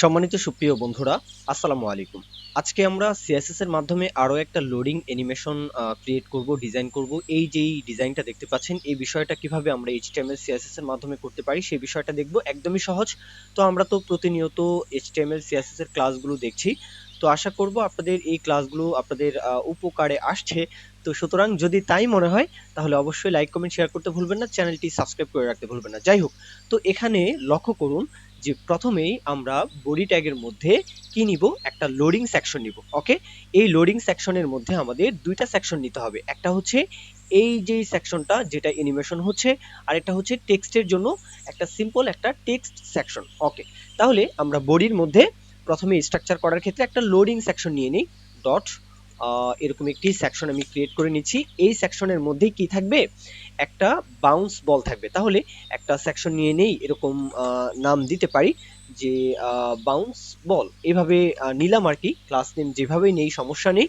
সম্মানিত সুপ্রিয় বন্ধুরা, আসসালামু আলাইকুম। আজকে আমরা সিএসএস এর মাধ্যমে আরও একটা লোডিং অ্যানিমেশন ক্রিয়েট করব ডিজাইন করব। এই যেই ডিজাইনটা দেখতে পাচ্ছেন, এই বিষয়টা কীভাবে আমরা এইচটিএমএল সিএসএস এর মাধ্যমে করতে পারি, সেই বিষয়টা দেখব। একদমই সহজ। তো আমরা তো প্রতিনিয়ত এইচটিএমএল সিএসএস এর ক্লাসগুলো দেখছি। তো আশা করব আপনাদের এই ক্লাসগুলো আপনাদের উপকারে আসছে। তো সুতরাং যদি তাই মনে হয়, তাহলে অবশ্যই লাইক কমেন্ট শেয়ার করতে ভুলবেন না। চ্যানেলটি সাবস্ক্রাইব করে রাখতে ভুলবেন না। যাই হোক, তো এখানে লক্ষ্য করুন যে প্রথমেই আমরা বডি ট্যাগের মধ্যে কি নিব? একটা লোডিং সেকশন নিব ওকে এই লোডিং সেকশনের মধ্যে আমাদের দুইটা সেকশন নিতে হবে। একটা হচ্ছে এই যে সেকশনটা যেটা অ্যানিমেশন হচ্ছে, আর একটা হচ্ছে টেক্সটের জন্য একটা সিম্পল একটা টেক্সট সেকশন ওকে তাহলে আমরা বডির মধ্যে প্রথমে স্ট্রাকচার করার ক্ষেত্রে একটা লোডিং সেকশন নিয়ে নিই ডট এরকম একটি সেকশন আমি ক্রিয়েট করে নিচ্ছি। এই সেকশনের মধ্যেই কি থাকবে? একটা বাউন্স বল থাকবে। তাহলে একটা সেকশন নিয়ে নেই এরকম নাম দিতে পারি যে বাউন্স বল এভাবে নিলাম আর কি। ক্লাস নেম যেভাবেই নেই, সমস্যা নেই।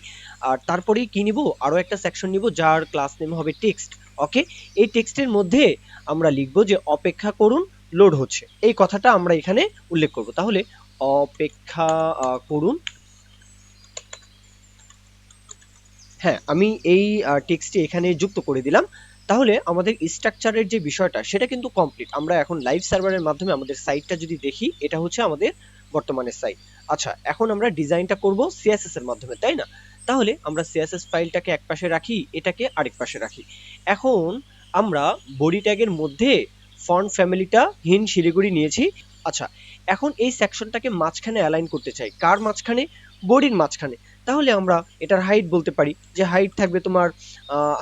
আর তারপরেই কি নিব? আরও একটা সেকশন নিব যার ক্লাস নেম হবে টেক্সট ওকে এই টেক্সটের মধ্যে আমরা লিখব যে, অপেক্ষা করুন লোড হচ্ছে। এই কথাটা আমরা এখানে উল্লেখ করব। তাহলে অপেক্ষা করুন হ্যাঁ আমি এই টেক্সটটি এখানে যুক্ত করে দিলাম। তাহলে আমাদের স্ট্রাকচারের যে বিষয়টা, সেটা কিন্তু কমপ্লিট আমরা এখন লাইভ সার্ভারের মাধ্যমে আমাদের সাইটটা যদি দেখি, এটা হচ্ছে আমাদের বর্তমানে সাইট আচ্ছা এখন আমরা ডিজাইনটা করব সিএসএস এর মাধ্যমে, তাই না? তাহলে আমরা সিএসএস ফাইলটাকে এক পাশে রাখি, এটাকে আরেক পাশে রাখি। এখন আমরা বডি ট্যাগের মধ্যে ফন্ট ফ্যামিলিটা হিন, শিলিগুড়ি নিয়েছি। আচ্ছা এখন এই সেকশনটাকে মাঝখানে অ্যালাইন করতে চাই। কার মাঝখানে? বডির মাঝখানে। তাহলে আমরা এটার হাইট বলতে পারি। যে হাইট থাকবে তোমার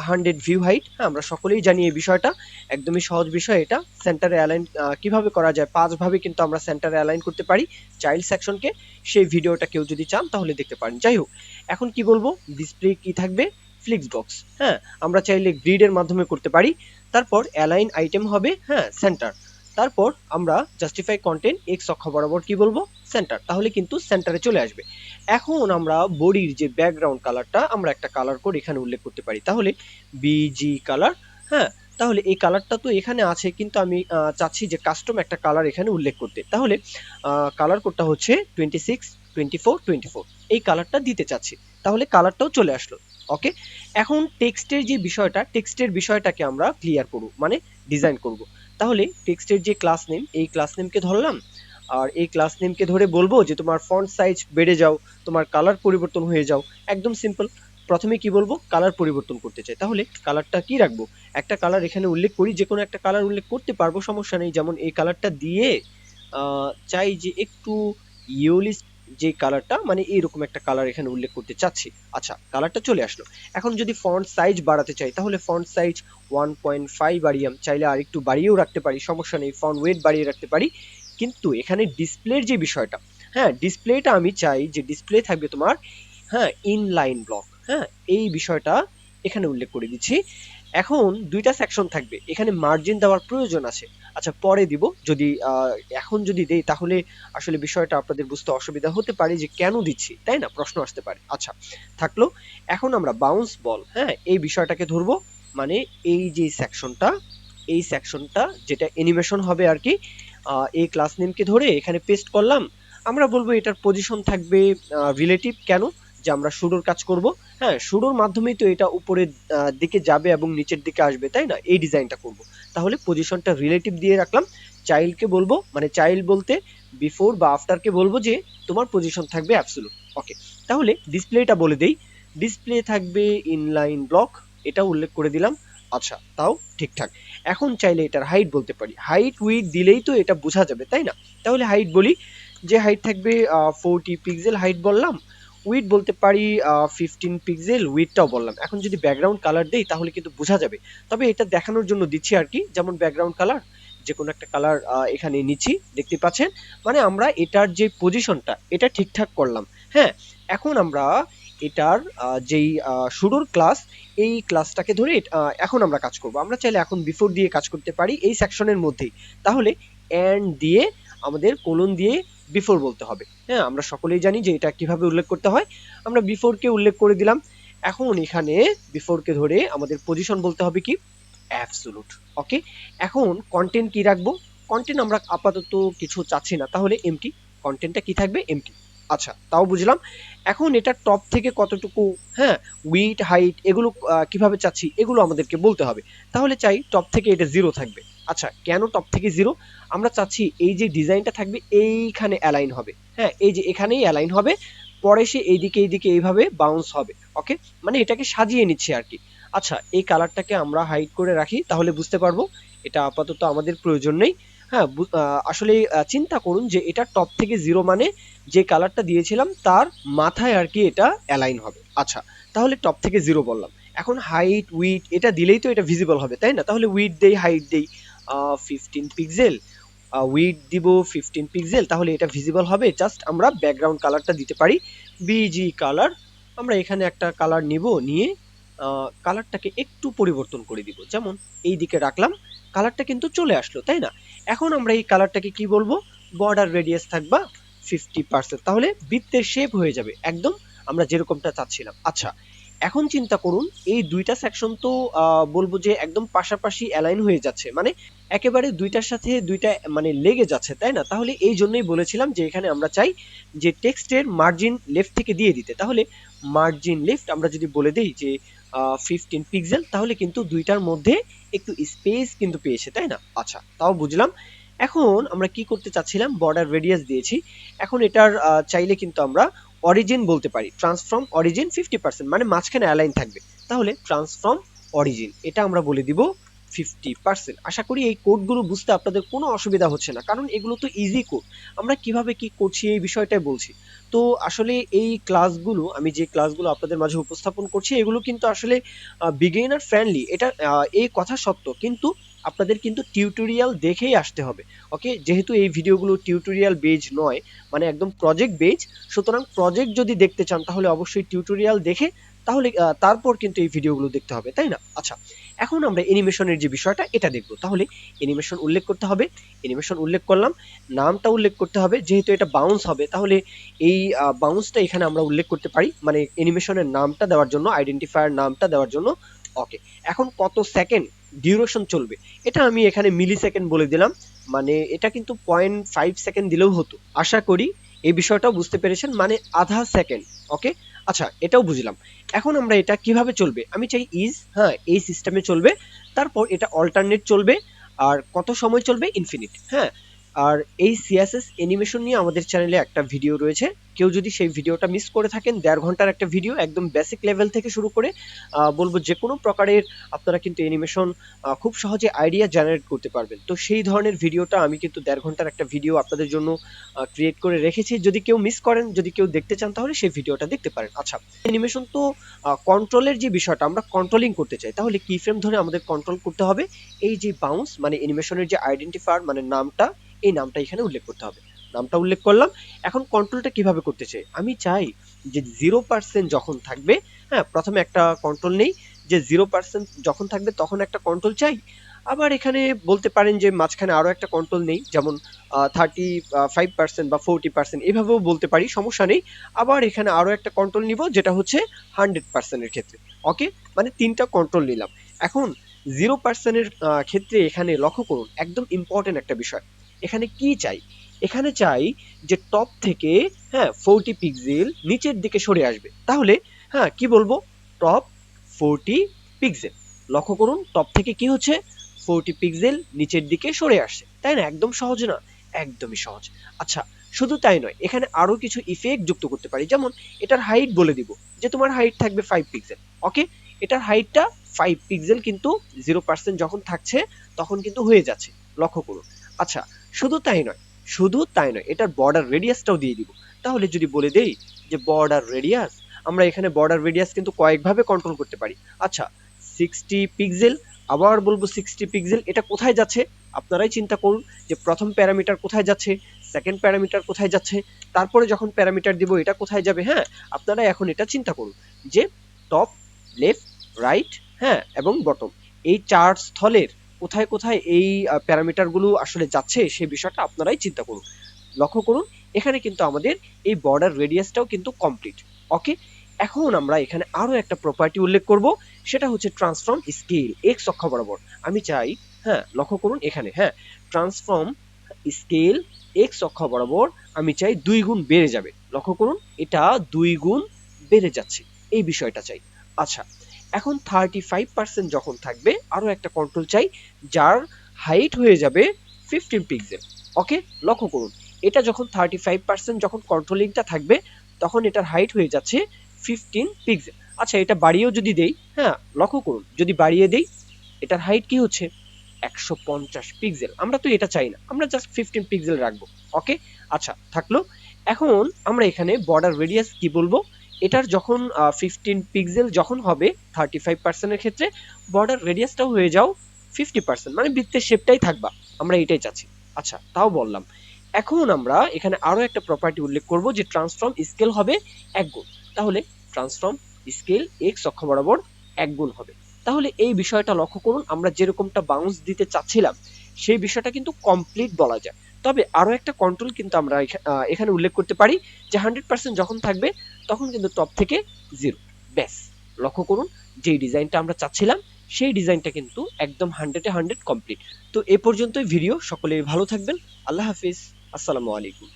হান্ড্রেড ভিউ হাইট হ্যাঁ আমরা সকলেই জানি এই বিষয়টা। একদমই সহজ বিষয় এটা। সেন্টারে অ্যালাইন কীভাবে করা যায়? পাঁচভাবে কিন্তু আমরা সেন্টারে অ্যালাইন করতে পারি চাইল্ড সেকশনকে সেই ভিডিওটা কেউ যদি চান, তাহলে দেখতে পারেন। যাই হোক, এখন কি বলব? ডিসপ্লে কি থাকবে? ফ্লিক্স বক্স হ্যাঁ আমরা চাইলে গ্রিডের মাধ্যমে করতে পারি। তারপর অ্যালাইন আইটেম হবে হ্যাঁ সেন্টার তারপর আমরা জাস্টিফাই কন্টেন্ট এক্স অক্ষ বরাবর কি বলব? সেন্টার তাহলে কিন্তু সেন্টারে চলে আসবে। এখন আমরা বডির যে ব্যাকগ্রাউন্ড কালারটা আমরা একটা কালার কোড এখানে উল্লেখ করতে পারি। তাহলে বিজি কালার হ্যাঁ? তাহলে এই কালারটা তো এখানে আছে, কিন্তু আমি চাচ্ছি যে কাস্টম একটা কালার এখানে উল্লেখ করতে। তাহলে কালার কোডটা হচ্ছে twenty six twenty four twenty four এই কালারটা দিতে চাচ্ছি। তাহলে কালারটাও চলে আসলো। ওকে এখন টেক্সটের যে বিষয়টা টেক্সটের বিষয়টাকে আমরা ক্লিয়ার করব মানে ডিজাইন করব। তাহলে টেক্সটের যে ক্লাস নেম এই ক্লাস নেমকে ধরলাম, আর এই ক্লাস নেমকে ধরে বলব যে তোমার ফন্ট সাইজ বেড়ে যাও, তোমার কালার পরিবর্তন হয়ে যাও, একদম সিম্পল প্রথমে কি বলব? কালার পরিবর্তন করতে চাই। তাহলে কালারটা কি রাখব? একটা কালার এখানে উল্লেখ করি, যে কোনো একটা কালার উল্লেখ করতে পারব, সমস্যা নেই। যেমন এই কালারটা দিয়ে চাই যে একটু ইউলিস যে কালারটা মানে এইরকম একটা কালার এখানে উল্লেখ করতে চাচ্ছি। আচ্ছা কালারটা চলে আসলো। এখন যদি ফন্ট সাইজ বাড়াতে চাই, তাহলে font size one point five বাড়িয়াম চাইলে আর একটু বাড়িয়েও রাখতে পারি, সমস্যা নেই ফন্ট ওয়েট বাড়িয়ে রাখতে পারি। কিন্তু এখানে ডিসপ্লের যে বিষয়টা হ্যাঁ ডিসপ্লেটা আমি চাই যে ডিসপ্লে থাকবে তোমার হ্যাঁ ইনলাইন ব্লক হ্যাঁ এই বিষয়টা এখানে উল্লেখ করে দিচ্ছি। এখন দুইটা সেকশন থাকবে। এখানে মার্জিন দেওয়ার প্রয়োজন আছে। আচ্ছা পরে দিব। যদি এখন যদি দেই, তাহলে আসলে বিষয়টা আপনাদের বুঝতে অসুবিধা হতে পারে যে কেন দিচ্ছি, তাই না? প্রশ্ন আসতে পারে। আচ্ছা থাকল, এখন আমরা বাউন্স বল হ্যাঁ? এই বিষয়টাকে ধরবো। মানে এই যে সেকশনটা এই সেকশনটা যেটা অ্যানিমেশন হবে আর কি এই ক্লাস নেমকে ধরে এখানে পেস্ট করলাম। আমরা বলব এটার পজিশন থাকবে রিলেটিভ কেন? যে আমরা শুরুর কাজ করব। হ্যাঁ শুরুর মাধ্যমেই তো এটা উপরের দিকে যাবে এবং নিচের দিকে আসবে, তাই না? এই ডিজাইনটা করব। তাহলে পজিশনটা রিলেটিভ দিয়ে রাখলাম। চাইল্ডকে বলব মানে চাইল্ড বলতে বিফোর বা আফটারকে বলব যে তোমার পজিশন থাকবে অ্যাবসলুট ওকে তাহলে ডিসপ্লেটা বলে দেই। ডিসপ্লে থাকবে ইনলাইন ব্লক এটা উল্লেখ করে দিলাম। আচ্ছা তাও ঠিকঠাক। এখন চাইলে এটার হাইট বলতে পারি। হাইট উইথ দিলেই তো এটা বোঝা যাবে, তাই না? তাহলে হাইট বলি, যে হাইট থাকবে ফোরটি পিক্সেল হাইট বললাম উইথ বলতে পারি ফিফটিন পিক্সেল উইথটাও বললাম। এখন যদি ব্যাকগ্রাউন্ড কালার দেই, তাহলে কিন্তু বোঝা যাবে। তবে এটা দেখানোর জন্য দিচ্ছি আর কি, যেমন ব্যাকগ্রাউন্ড কালার যে কোনো একটা কালার এখানে নিচ্ছি, দেখতে পাচ্ছেন? মানে আমরা এটার যে পজিশনটা এটা ঠিকঠাক করলাম। হ্যাঁ এখন আমরা এটার যেই শুরুর ক্লাস এই ক্লাসটাকে ধরে এখন আমরা কাজ করব। আমরা চাইলে এখন বিফোর দিয়ে কাজ করতে পারি, এই সেকশনের মধ্যেই। তাহলে অ্যান্ড দিয়ে আমাদের কোলন দিয়ে বিফোর বলতে হবে। হ্যাঁ আমরা সকলেই জানি যে এটা কীভাবে উল্লেখ করতে হয়। আমরা বিফোরকে উল্লেখ করে দিলাম। এখন এখানে বিফোরকে ধরে আমাদের পজিশন বলতে হবে কি? অ্যাবসোলুট ওকে এখন কন্টেন্ট কি রাখব? কন্টেন্ট আমরা আপাতত কিছু চাচ্ছি না। তাহলে এমটি কন্টেন্টটা কি থাকবে? এমটি আচ্ছা তাও বুঝলাম। এখন এটা টপ থেকে কতটুকু হ্যাঁ উইড হাইট এগুলো কীভাবে চাচ্ছি? এগুলো আমাদেরকে বলতে হবে। তাহলে চাই টপ থেকে এটা জিরো থাকবে। আচ্ছা কেন টপ থেকে জিরো আমরা চাচ্ছি এই যে ডিজাইনটা থাকবে, এইখানে অ্যালাইন হবে। হ্যাঁ এই যে এখানেই অ্যালাইন হবে, পরে সে এইদিকে এইদিকে এইভাবে বাউন্স হবে ওকে মানে এটাকে সাজিয়ে নিচ্ছে আর কি। আচ্ছা এই কালারটাকে আমরা হাইড করে রাখি, তাহলে বুঝতে পারব এটা আপাতত আমাদের প্রয়োজন নেই। হ্যাঁ আসলে চিন্তা করুন যে এটা টপ থেকে জিরো মানে যে কালারটা দিয়েছিলাম, তার মাথায় আর কি এটা অ্যালাইন হবে। আচ্ছা তাহলে টপ থেকে জিরো বললাম। এখন হাইট উইড এটা দিলেই তো এটা ভিজিবল হবে, তাই না? তাহলে উইড দেই হাইট দেই। ফিফটিন পিক্সেল উইড দিব ফিফটিন পিক্সেল তাহলে এটা ভিজিবল হবে। জাস্ট আমরা ব্যাকগ্রাউন্ড কালারটা দিতে পারি। বিজি কালার আমরা এখানে একটা কালার নিব, নিয়ে কালারটাকে একটু পরিবর্তন করে দিব। যেমন এই দিকে রাখলাম কালারটা কিন্তু চলে আসলো, তাই না? এখন আমরা এই কালারটাকে কি বলব? বর্ডার রেডিয়াস থাকবা ফিফটি পার্সেন্ট তাহলে বৃত্তের শেপ হয়ে যাবে। একদম আমরা যেরকমটা চাচ্ছিলাম। আচ্ছা এখন চিন্তা করুন, এই দুইটা সেকশন তো বলব যে একদম পাশাপাশি অ্যালাইন হয়ে যাচ্ছে। মানে একেবারে দুইটার সাথে দুইটা মানে লেগে যাচ্ছে, তাই না? তাহলে এই জন্যই বলেছিলাম যে এখানে আমরা চাই যে টেক্সটের মার্জিন লেফট থেকে দিয়ে দিতে। তাহলে মার্জিন লেফট আমরা যদি বলে দিই যে ফিফটিন পিক্সেল তাহলে কিন্তু দুইটার মধ্যে একটু স্পেস কিন্তু পেয়েছে, তাই না? আচ্ছা তাও বুঝলাম। এখন আমরা কি করতে চাচ্ছিলাম? বর্ডার রেডিয়াস দিয়েছি। এখন এটার চাইলে কিন্তু আমরা অরিজিন বলতে পারি। ট্রান্সফর্ম অরিজিন ফিফটি পার্সেন্ট মানে মাঝখানে অ্যালাইন থাকবে। তাহলে ট্রান্সফর্ম অরিজিন এটা আমরা বলে দিব ফিফটি পার্সেন্ট আশা করি এই কোডগুলো বুঝতে আপনাদের কোনো অসুবিধা হচ্ছে না, কারণ এগুলো তো ইজি কোড আমরা কীভাবে কি করছি এই বিষয়টাই বলছি। তো আসলে এই ক্লাসগুলো আমি যে ক্লাসগুলো আপনাদের মাঝে উপস্থাপন করছি, এগুলো কিন্তু আসলে বিগিনার ফ্রেন্ডলি এটা এই কথা সত্য, কিন্তু আপনাদের কিন্তু টিউটোরিয়াল দেখেই আসতে হবে। ওকে যেহেতু এই ভিডিওগুলো টিউটোরিয়াল বেজ নয় মানে একদম প্রজেক্ট বেজ সুতরাং প্রজেক্ট যদি দেখতে চান, তাহলে অবশ্যই টিউটোরিয়াল দেখে, তাহলে তারপর কিন্তু এই ভিডিওগুলো দেখতে হবে, তাই না? আচ্ছা এখন আমরা অ্যানিমেশনের যে বিষয়টা, এটা দেখব। তাহলে অ্যানিমেশন উল্লেখ করতে হবে অ্যানিমেশন উল্লেখ করলাম, নামটা উল্লেখ করতে হবে, যেহেতু এটা বাউন্স হবে, তাহলে এই বাউন্সটা এখানে আমরা উল্লেখ করতে পারি মানে অ্যানিমেশনের নামটা দেওয়ার জন্য আইডেন্টিফায়ার নামটা দেওয়ার জন্য। ওকে এখন কত সেকেন্ড ডিউরেশন চলবে। এটা আমি এখানে মিলি সেকেন্ড বলে দিলাম। মানে এটা কিন্তু পয়েন্ট ফাইভ সেকেন্ড দিলেও হতো। আশা করি এই বিষয়টাও বুঝতে পেরেছেন মানে আধা সেকেন্ড ওকে আচ্ছা এটাও বুঝলাম। এখন আমরা এটা কীভাবে চলবে? আমি চাই ইজ হ্যাঁ এই সিস্টেমে চলবে, তারপর এটা অল্টারনেট চলবে, আর কত সময় চলবে? ইনফিনিট হ্যাঁ? আর এই সিএসএস অ্যানিমেশন নিয়ে আমাদের চ্যানেলে একটা ভিডিও রয়েছে। কেউ যদি সেই ভিডিওটা মিস করে থাকেন, দেড় ঘণ্টার একটা ভিডিও একদম বেসিক লেভেল থেকে শুরু করে বলব যে কোনো প্রকারের আপনারা কিন্তু অ্যানিমেশন খুব সহজে আইডিয়া জেনারেট করতে পারবেন। তো সেই ধরনের ভিডিওটা আমি কিন্তু দেড় ঘণ্টার একটা ভিডিও আপনাদের জন্য ক্রিয়েট করে রেখেছি। যদি কেউ মিস করেন, যদি কেউ দেখতে চান, তাহলে সেই ভিডিওটা দেখতে পারেন। আচ্ছা অ্যানিমেশন তো কন্ট্রোলের যে বিষয়টা, আমরা কন্ট্রোলিং করতে চাই। তাহলে কি ফ্রেম ধরে আমাদের কন্ট্রোল করতে হবে? এই যে বাউন্স মানে অ্যানিমেশনের যে আইডেন্টিফায়ার মানে নামটা, এই নামটা এখানে উল্লেখ করতে হবে। নামটা উল্লেখ করলাম। এখন কন্ট্রোলটা কীভাবে করতে চাই আমি চাই যে জিরো পার্সেন্ট যখন থাকবে হ্যাঁ প্রথমে একটা কন্ট্রোল নেই, যে জিরো পার্সেন্ট যখন থাকবে তখন একটা কন্ট্রোল চাই। আবার এখানে বলতে পারেন যে মাঝখানে আরও একটা কন্ট্রোল নেই, যেমন থার্টি ফাইভ পার্সেন্ট বা ফোরটি পার্সেন্ট এভাবেও বলতে পারি, সমস্যা নেই। আবার এখানে আরও একটা কন্ট্রোল নিব, যেটা হচ্ছে হান্ড্রেড পার্সেন্টের ক্ষেত্রে। ওকে মানে তিনটা কন্ট্রোল নিলাম। এখন জিরো পার্সেন্টের ক্ষেত্রে এখানে লক্ষ্য করুন, একদম ইম্পর্টেন্ট একটা বিষয়। এখানে কি চাই? এখানে চাই যে টপ থেকে হ্যাঁ ফোরটি পিক্সেল নিচের দিকে সরে আসবে। তাহলে হ্যাঁ কি বলব? টপ ফোরটি পিক্সেল লক্ষ্য করুন টপ থেকে কি হচ্ছে? ফোরটি পিক্সেল নিচের দিকে সরে আসছে। তাই না? একদম সহজ না? একদমই সহজ। আচ্ছা শুধু তাই নয়, এখানে আরও কিছু ইফেক্ট যুক্ত করতে পারি। যেমন, এটার হাইট বলে দিব, যে তোমার হাইট থাকবে ফাইভ পিক্সেল ওকে এটার হাইটটা ফাইভ পিক্সেল কিন্তু জিরো পার্সেন্ট যখন থাকছে, তখন কিন্তু হয়ে যাচ্ছে। লক্ষ্য করুন। আচ্ছা শুধু তাই নয় শুধু তাই নয়, এটার বর্ডার রেডিয়াসটাও দিয়ে দিব। তাহলে যদি বলে দেই যে বর্ডার রেডিয়াস আমরা এখানে বর্ডার রেডিয়াস কিন্তু কয়েকভাবে কন্ট্রোল করতে পারি। আচ্ছা সিক্সটি পিক্সেল আবার বলব সিক্সটি পিক্সেল এটা কোথায় যাচ্ছে? আপনারাই চিন্তা করুন যে প্রথম প্যারামিটার কোথায় যাচ্ছে সেকেন্ড প্যারামিটার কোথায় যাচ্ছে, তারপরে যখন প্যারামিটার দিব, এটা কোথায় যাবে? হ্যাঁ আপনারা এখন এটা চিন্তা করুন যে টপ লেফট রাইট হ্যাঁ এবং বটম এই চার স্থলের কোথায় কোথায় এই প্যারামিটারগুলো আসলে যাচ্ছে সেই বিষয়টা আপনারাই চিন্তা করুন। লক্ষ্য করুন, এখানে কিন্তু আমাদের এই বর্ডার রেডিয়াসটাও কিন্তু কমপ্লিট ওকে এখন আমরা এখানে আরও একটা প্রপার্টি উল্লেখ করব, সেটা হচ্ছে ট্রান্সফর্ম স্কেল এক্স অক্ষ বরাবর। আমি চাই হ্যাঁ লক্ষ্য করুন এখানে হ্যাঁ ট্রান্সফর্ম স্কেল এক্স অক্ষ বরাবর আমি চাই দুই গুণ বেড়ে যাবে। লক্ষ্য করুন, এটা দুই গুণ বেড়ে যাচ্ছে। এই বিষয়টা চাই। আচ্ছা এখন থার্টি ফাইভ পার্সেন্ট যখন থাকবে আরও একটা কন্ট্রোল চাই, যার হাইট হয়ে যাবে ফিফটিন পিক্সেল ওকে লক্ষ্য করুন, এটা যখন থার্টি ফাইভ পার্সেন্ট যখন কন্ট্রোলিংটা থাকবে, তখন এটার হাইট হয়ে যাচ্ছে ফিফটিন পিক্সেল আচ্ছা এটা বাড়িয়েও যদি দেই হ্যাঁ লক্ষ্য করুন, যদি বাড়িয়ে দেই, এটার হাইট কি হচ্ছে? একশো পঞ্চাশ পিক্সেল আমরা তো এটা চাই না, আমরা জাস্ট ফিফটিন পিক্সেল রাখব ওকে আচ্ছা থাকল, এখন আমরা এখানে বর্ডার রেডিয়াস কি বলব? এটার যখন ফিফটিন পিক্সেল যখন হবে থার্টি ফাইভ পার্সেন্টের ক্ষেত্রে বর্ডার রেডিয়াসটাও হয়ে যাও ফিফটি পার্সেন্ট মানে বৃত্তের শেপটাই থাকবা। আমরা এটাই চাচ্ছি। আচ্ছা তাও বললাম। এখন আমরা এখানে আরও একটা প্রপার্টি উল্লেখ করব যে ট্রান্সফর্ম স্কেল হবে এক গুণ। তাহলে ট্রান্সফর্ম স্কেল এক্স অক্ষ বরাবর এক গুণ হবে। তাহলে এই বিষয়টা লক্ষ্য করুন, আমরা যেরকমটা বাউন্স দিতে চাচ্ছিলাম, সেই বিষয়টা কিন্তু কমপ্লিট বলা যায়। তবে আরও একটা কন্ট্রোল কিন্তু আমরা এখানে উল্লেখ করতে পারি যে হান্ড্রেড পার্সেন্ট যখন থাকবে তখন কিন্তু টপ থেকে জিরো ব্যাস, লক্ষ্য করুন, যেই ডিজাইনটা আমরা চাচ্ছিলাম, সেই ডিজাইনটা কিন্তু একদম হান্ড্রেডে হান্ড্রেড কমপ্লিট তো এ পর্যন্তই ভিডিও সকলেই ভালো থাকবেন। আল্লাহ হাফিজ। আসসালামু আলাইকুম।